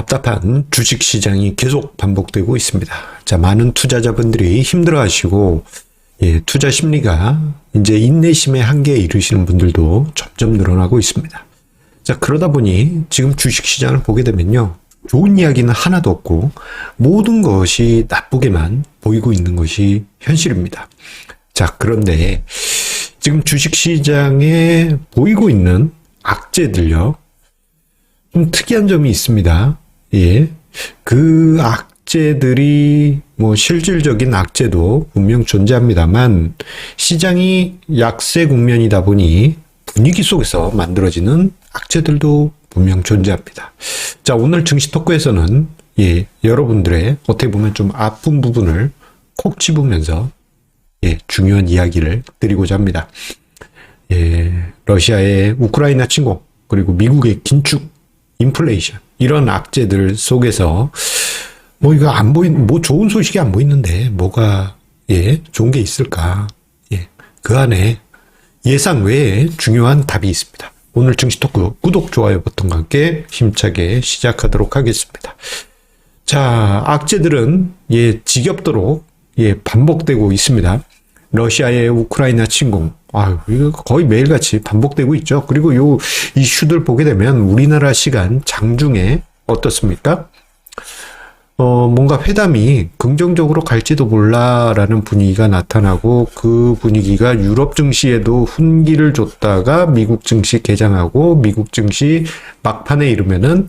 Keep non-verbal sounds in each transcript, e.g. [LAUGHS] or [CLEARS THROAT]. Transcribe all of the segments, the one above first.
답답한 주식 시장이 계속 반복되고 있습니다. 자, 많은 투자자분들이 힘들어 하시고, 예, 투자 심리가 이제 인내심의 한계에 이르시는 분들도 점점 늘어나고 있습니다. 자, 그러다 보니 지금 주식 시장을 보게 되면요. 좋은 이야기는 하나도 없고, 모든 것이 나쁘게만 보이고 있는 것이 현실입니다. 자, 그런데 지금 주식 시장에 보이고 있는 악재들요. 좀 특이한 점이 있습니다. 예. 그 악재들이 뭐 실질적인 악재도 분명 존재합니다만 시장이 약세 국면이다 보니 분위기 속에서 만들어지는 악재들도 분명 존재합니다. 자, 오늘 증시 토크에서는 예, 여러분들의 어떻게 보면 좀 아픈 부분을 콕 집으면서 예, 중요한 이야기를 드리고자 합니다. 예, 러시아의 우크라이나 침공, 그리고 미국의 긴축, 인플레이션, 이런 악재들 속에서 뭐 이거 안 보인, 뭐 좋은 소식이 안 보이는데 뭐가, 예, 좋은 게 있을까. 예, 그 안에 예상 외에 중요한 답이 있습니다. 오늘 증시 토크 구독, 좋아요 버튼과 함께 힘차게 시작하도록 하겠습니다. 자, 악재들은 예, 지겹도록 예, 반복되고 있습니다. 러시아의 우크라이나 침공. 아유, 이거 거의 매일같이 반복되고 있죠. 그리고 요 이슈들 보게 되면 우리나라 시간 장중에 어떻습니까? 어, 뭔가 회담이 긍정적으로 갈지도 몰라라는 분위기가 나타나고 그 분위기가 유럽 증시에도 훈기를 줬다가 미국 증시 개장하고 미국 증시 막판에 이르면은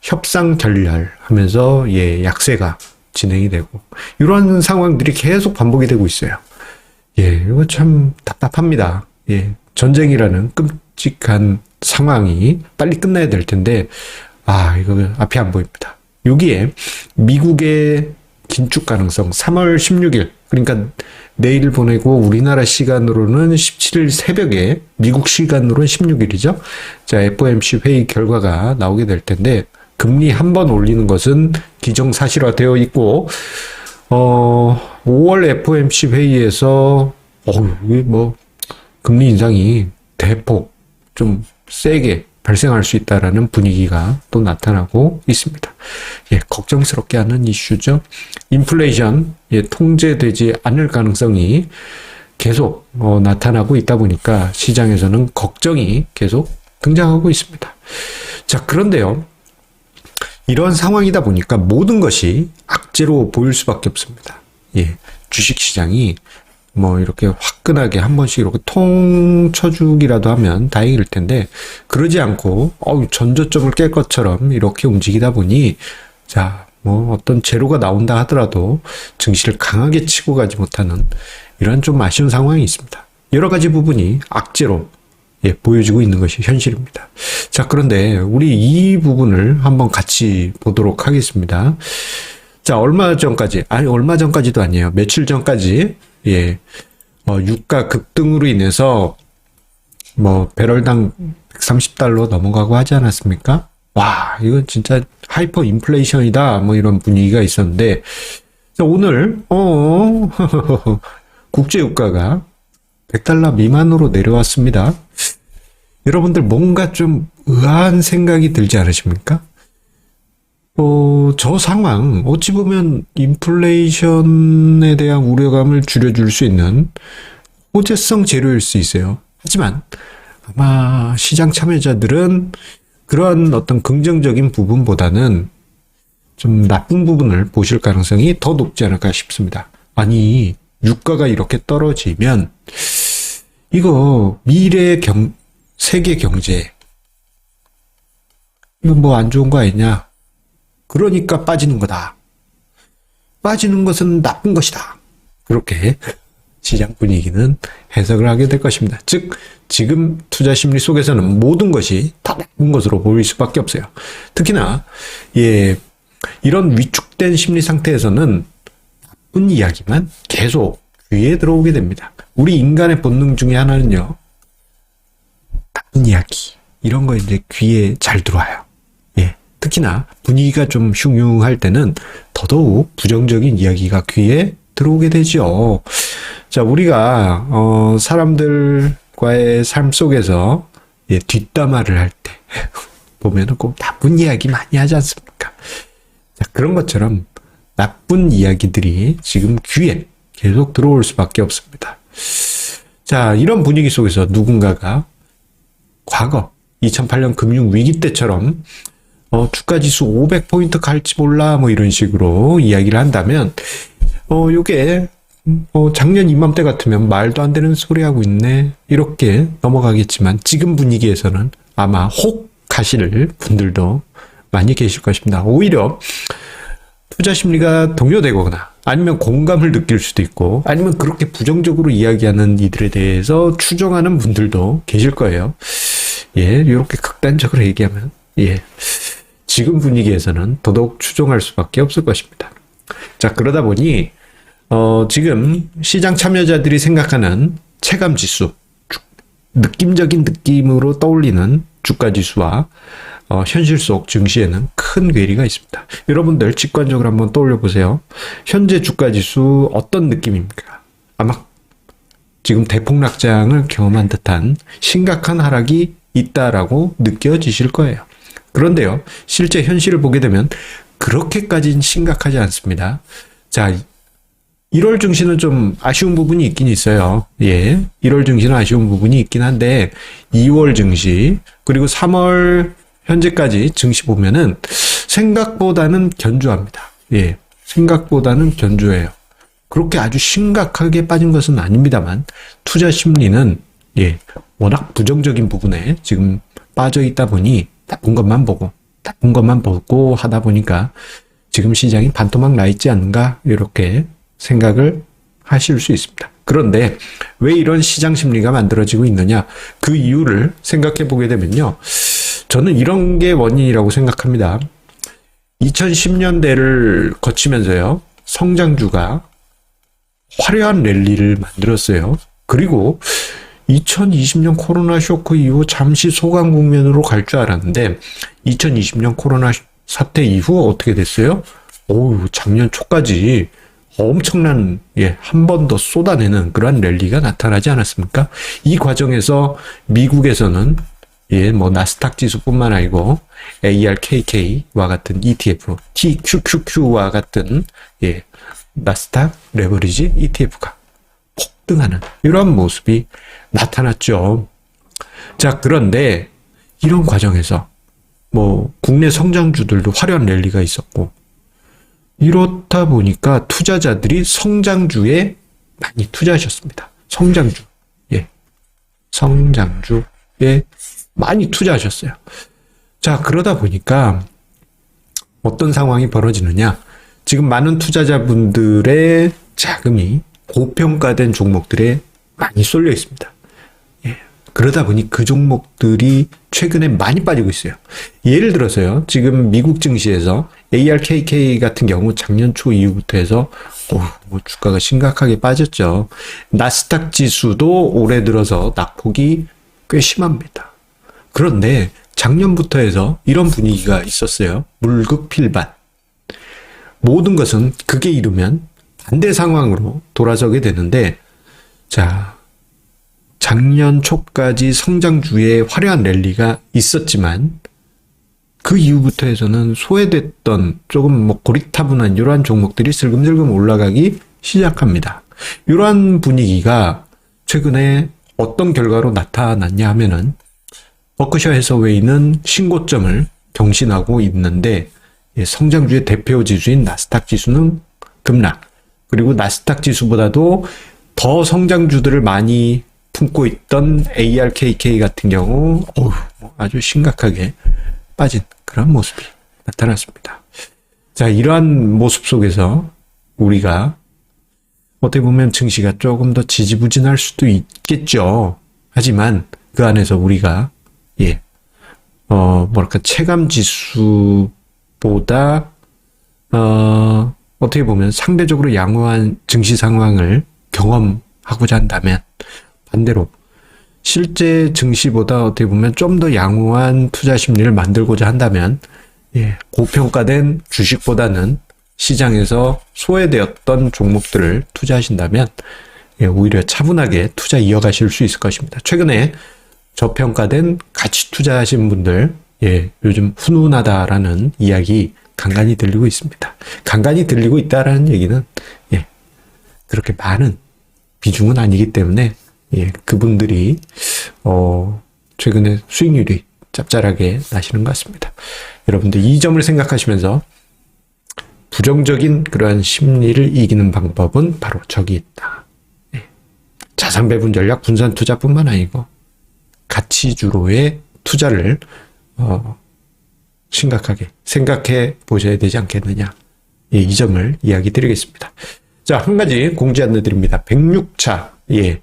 협상 결렬 하면서 예, 약세가 진행이 되고 이런 상황들이 계속 반복이 되고 있어요. 예, 이거 참 답답합니다. 예, 전쟁이라는 끔찍한 상황이 빨리 끝나야 될 텐데, 아, 이거 앞이 안 보입니다. 여기에 미국의 긴축 가능성 3월 16일, 그러니까 내일 보내고 우리나라 시간으로는 17일 새벽에 미국 시간으로는 16일이죠. 자, FOMC 회의 결과가 나오게 될 텐데, 금리 한 번 올리는 것은 기정사실화 되어 있고, 어, 5월 FOMC 회의에서, 어우, 뭐, 금리 인상이 대폭 좀 세게 발생할 수 있다라는 분위기가 또 나타나고 있습니다. 예, 걱정스럽게 하는 이슈죠. 인플레이션, 예, 통제되지 않을 가능성이 계속 어, 나타나고 있다 보니까 시장에서는 걱정이 계속 등장하고 있습니다. 자, 그런데요. 이런 상황이다 보니까 모든 것이 악재로 보일 수밖에 없습니다. 예. 주식 시장이 뭐 이렇게 화끈하게 한 번씩 이렇게 통 쳐주기라도 하면 다행일 텐데 그러지 않고 어우 전저점을 깰 것처럼 이렇게 움직이다 보니 자, 뭐 어떤 재료가 나온다 하더라도 증시를 강하게 치고 가지 못하는 이런 좀 아쉬운 상황이 있습니다. 여러 가지 부분이 악재로 예, 보여지고 있는 것이 현실입니다. 자, 그런데 우리 이 부분을 한번 같이 보도록 하겠습니다. 자, 얼마 전까지, 아니, 얼마 전까지도 아니에요. 며칠 전까지, 예, 어, 유가 급등으로 인해서, 뭐, 배럴당 130달러 넘어가고 하지 않았습니까? 와, 이건 진짜 하이퍼 인플레이션이다. 뭐 이런 분위기가 있었는데, 자, 오늘, 어, [LAUGHS] 국제 유가가 100달러 미만으로 내려왔습니다. 여러분들 뭔가 좀 의아한 생각이 들지 않으십니까? 어, 저 상황, 어찌 보면 인플레이션에 대한 우려감을 줄여줄 수 있는 호재성 재료일 수 있어요. 하지만 아마 시장 참여자들은 그러한 어떤 긍정적인 부분보다는 좀 나쁜 부분을 보실 가능성이 더 높지 않을까 싶습니다. 아니, 유가가 이렇게 떨어지면 이거 미래 경, 세계 경제 이건 뭐 안 좋은 거 아니냐? 그러니까 빠지는 거다. 빠지는 것은 나쁜 것이다. 그렇게 시장 분위기는 해석을 하게 될 것입니다. 즉, 지금 투자 심리 속에서는 모든 것이 다 나쁜 것으로 보일 수밖에 없어요. 특히나, 예, 이런 위축된 심리 상태에서는 나쁜 이야기만 계속 귀에 들어오게 됩니다. 우리 인간의 본능 중에 하나는요, 나쁜 이야기, 이런 거 이제 귀에 잘 들어와요. 예. 특히나 분위기가 좀 흉흉할 때는 더더욱 부정적인 이야기가 귀에 들어오게 되죠. 자, 우리가, 어, 사람들과의 삶 속에서, 예, 뒷담화를 할 때, [LAUGHS] 보면은 꼭 나쁜 이야기 많이 하지 않습니까? 그런 것처럼 나쁜 이야기들이 지금 귀에 계속 들어올 수밖에 없습니다. 자, 이런 분위기 속에서 누군가가 과거 2008년 금융 위기 때처럼 어, 주가 지수 500포인트 갈지 몰라 뭐 이런 식으로 이야기를 한다면 어, 요게 어, 작년 이맘때 같으면 말도 안 되는 소리 하고 있네 이렇게 넘어가겠지만 지금 분위기에서는 아마 혹 가실 분들도 많이 계실 것입니다. 오히려 투자 심리가 동요되거나 아니면 공감을 느낄 수도 있고 아니면 그렇게 부정적으로 이야기하는 이들에 대해서 추정하는 분들도 계실 거예요. 예, 이렇게 극단적으로 얘기하면 예. 지금 분위기에서는 더더욱 추정할 수밖에 없을 것입니다. 자, 그러다 보니 어, 지금 시장 참여자들이 생각하는 체감 지수, 주- 느낌적인 느낌으로 떠올리는 주가 지수와 어, 현실 속 증시에는 큰 괴리가 있습니다. 여러분들 직관적으로 한번 떠올려 보세요. 현재 주가 지수 어떤 느낌입니까? 아마 지금 대폭락장을 경험한 듯한 심각한 하락이 있다라고 느껴지실 거예요. 그런데요, 실제 현실을 보게 되면 그렇게까지는 심각하지 않습니다. 자, 1월 증시는 좀 아쉬운 부분이 있긴 있어요. 예. 1월 증시는 아쉬운 부분이 있긴 한데, 2월 증시, 그리고 3월 현재까지 증시 보면은 생각보다는 견주합니다. 예. 생각보다는 견주해요. 그렇게 아주 심각하게 빠진 것은 아닙니다만, 투자 심리는, 예. 워낙 부정적인 부분에 지금 빠져 있다 보니, 나쁜 것만 보고, 나쁜 것만 보고 하다 보니까, 지금 시장이 반토막 나 있지 않는가, 이렇게 생각을 하실 수 있습니다. 그런데 왜 이런 시장 심리가 만들어지고 있느냐? 그 이유를 생각해 보게 되면요. 저는 이런 게 원인이라고 생각합니다. 2010년대를 거치면서요. 성장주가 화려한 랠리를 만들었어요. 그리고 2020년 코로나 쇼크 이후 잠시 소강 국면으로 갈 줄 알았는데 2020년 코로나 사태 이후 어떻게 됐어요? 오우 작년 초까지 엄청난 예, 한 번 더 쏟아내는 그러한 랠리가 나타나지 않았습니까? 이 과정에서 미국에서는 예, 뭐 나스닥 지수뿐만 아니고 ARKK와 같은 ETF, TQQQ와 같은 예, 나스닥 레버리지 ETF가 폭등하는 이런 모습이 나타났죠. 자, 그런데 이런 과정에서 뭐 국내 성장주들도 화려한 랠리가 있었고 이렇다 보니까 투자자들이 성장주에 많이 투자하셨습니다. 성장주. 예. 성장주에 많이 투자하셨어요. 자, 그러다 보니까 어떤 상황이 벌어지느냐. 지금 많은 투자자분들의 자금이 고평가된 종목들에 많이 쏠려 있습니다. 예. 그러다 보니 그 종목들이 최근에 많이 빠지고 있어요. 예를 들어서요. 지금 미국 증시에서 ARKK 같은 경우 작년 초 이후부터 해서 오, 뭐 주가가 심각하게 빠졌죠. 나스닥 지수도 올해 들어서 낙폭이 꽤 심합니다. 그런데 작년부터 해서 이런 분위기가 있었어요. 물극필반. 모든 것은 극에 이르면 반대 상황으로 돌아서게 되는데, 자, 작년 초까지 성장주의 화려한 랠리가 있었지만, 그 이후부터 해서는 소외됐던 조금 뭐 고리타분한 이러한 종목들이 슬금슬금 올라가기 시작합니다. 이러한 분위기가 최근에 어떤 결과로 나타났냐 하면은 버크셔 해서웨이는 신고점을 경신하고 있는데 예, 성장주의 대표 지수인 나스닥 지수는 급락. 그리고 나스닥 지수보다도 더 성장주들을 많이 품고 있던 ARKK 같은 경우 어휴, 뭐 아주 심각하게 빠진 그런 모습이 나타났습니다. 자, 이러한 모습 속에서 우리가 어떻게 보면 증시가 조금 더 지지부진할 수도 있겠죠. 하지만 그 안에서 우리가 예, 어, 뭐랄까, 체감 지수보다, 어, 어떻게 보면 상대적으로 양호한 증시 상황을 경험하고자 한다면, 반대로, 실제 증시보다 어떻게 보면 좀 더 양호한 투자 심리를 만들고자 한다면, 예, 고평가된 주식보다는 시장에서 소외되었던 종목들을 투자하신다면, 예, 오히려 차분하게 투자 이어가실 수 있을 것입니다. 최근에 저평가된 가치 투자하신 분들, 예, 요즘 훈훈하다라는 이야기 간간히 들리고 있습니다. 간간히 들리고 있다라는 얘기는 예, 그렇게 많은 비중은 아니기 때문에 예, 그분들이 어, 최근에 수익률이 짭짤하게 나시는 것 같습니다. 여러분들 이 점을 생각하시면서 부정적인 그러한 심리를 이기는 방법은 바로 저기 있다. 예. 자산 배분 전략, 분산 투자뿐만 아니고 가치주로의 투자를 어, 심각하게 생각해 보셔야 되지 않겠느냐. 예, 이 점을 이야기 드리겠습니다. 자, 한 가지 공지 안내 드립니다. 106차, 예.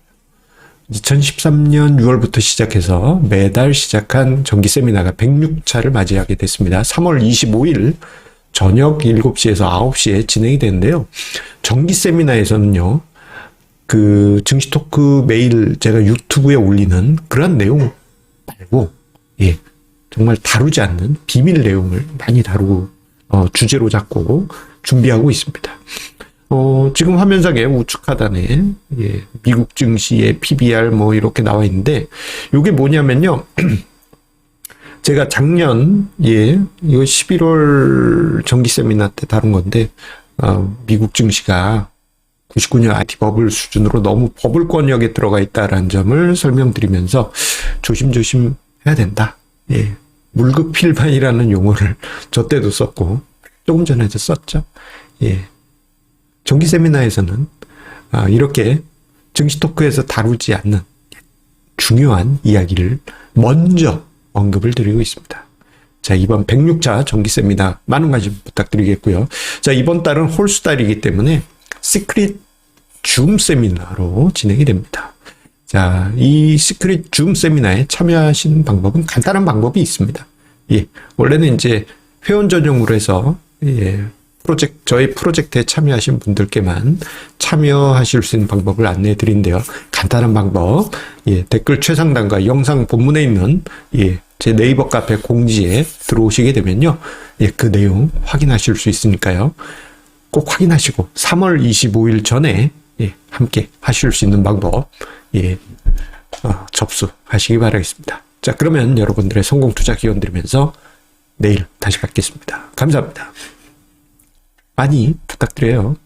2013년 6월부터 시작해서 매달 시작한 정기 세미나가 106차를 맞이하게 됐습니다. 3월 25일 저녁 7시에서 9시에 진행이 되는데요. 정기 세미나에서는요, 그 증시 토크 매일 제가 유튜브에 올리는 그런 내용 말고, 예, 정말 다루지 않는 비밀 내용을 많이 다루고, 어, 주제로 잡고 준비하고 있습니다. 어, 지금 화면상에 우측 하단에, 예, 미국 증시의 PBR 뭐 이렇게 나와 있는데, 요게 뭐냐면요. [CLEARS THROAT] 제가 작년, 예, 이거 11월 정기 세미나 때 다룬 건데, 어, 미국 증시가 99년 IT 버블 수준으로 너무 버블 권역에 들어가 있다라는 점을 설명드리면서 조심조심 해야 된다. 예. 물급필반이라는 용어를 [LAUGHS] 저 때도 썼고, 조금 전에도 썼죠. 예. 정기 세미나에서는 아, 이렇게 증시 토크에서 다루지 않는 중요한 이야기를 먼저 언급을 드리고 있습니다. 자, 이번 106차 정기 세미나 많은 관심 부탁드리겠고요. 자, 이번 달은 홀수 달이기 때문에 시크릿 줌 세미나로 진행이 됩니다. 자, 이 시크릿 줌 세미나에 참여하신 방법은 간단한 방법이 있습니다. 예, 원래는 이제 회원 전용으로 해서 예, 프로젝트 저희 프로젝트에 참여하신 분들께만 참여하실 수 있는 방법을 안내해 드린데요. 간단한 방법. 예, 댓글 최상단과 영상 본문에 있는 예, 제 네이버 카페 공지에 들어오시게 되면요. 예, 그 내용 확인하실 수 있으니까요. 꼭 확인하시고 3월 25일 전에 예, 함께 하실 수 있는 방법 예, 어, 접수하시기 바라겠습니다. 자, 그러면 여러분들의 성공 투자 기원 드리면서 내일 다시 뵙겠습니다. 감사합니다. 많이 부탁드려요.